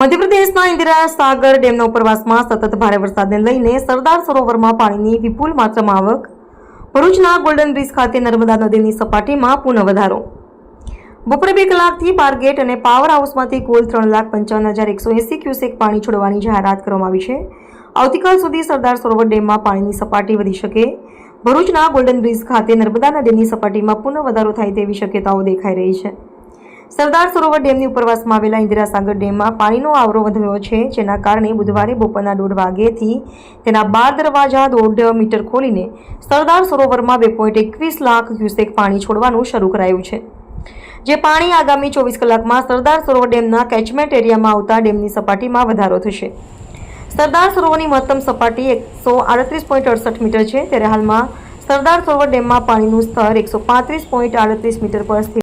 મધ્યપ્રદેશના ઇન્દિરા સાગર ડેમના ઉપરવાસમાં સતત ભારે વરસાદને લઈને સરદાર સરોવરમાં પાણીની વિપુલ માત્રામાં આવક. ભરૂચના ગોલ્ડન બ્રિજ ખાતે નર્મદા નદીની સપાટીમાં પુનઃ વધારો. બપોરે બે કલાકથી બાર ગેટ અને પાવર હાઉસમાંથી કુલ ત્રણ લાખ પંચાવન હજાર એકસો એંસી ક્યુસેક પાણી છોડવાની જાહેરાત કરવામાં આવી છે. આવતીકાલ સુધી સરદાર સરોવર ડેમમાં પાણીની સપાટી વધી શકે. ભરૂચના ગોલ્ડન બ્રિજ ખાતે નર્મદા નદીની સપાટીમાં પુનઃ વધારો થાય તેવી શક્યતાઓ દેખાઈ રહી છે. સરદાર સરોવર ડેમની ઉપરવાસમાં આવેલા ઇન્દિરાસાગર ડેમમાં પાણીનો આવરો વધ્યો છે, જેના કારણે બુધવારે બપોરના દોઢ વાગ્યેથી તેના બાર દરવાજા દોઢ મીટર ખોલીને સરદાર સરોવરમાં બે પોઈન્ટ એકવીસ લાખ ક્યુસેક પાણી છોડવાનું શરૂ કરાયું છે. જે પાણી આગામી ચોવીસ કલાકમાં સરદાર સરોવર ડેમના કેચમેન્ટ એરિયામાં આવતા ડેમની સપાટીમાં વધારો થશે. સરદાર સરોવરની મહત્તમ સપાટી એકસો આડત્રીસ પોઈન્ટ અડસઠ મીટર છે, ત્યારે હાલમાં સરદાર સરોવર ડેમમાં પાણીનું સ્તર એકસો પાંત્રીસ પોઈન્ટ આડત્રીસ મીટર પર સ્થિત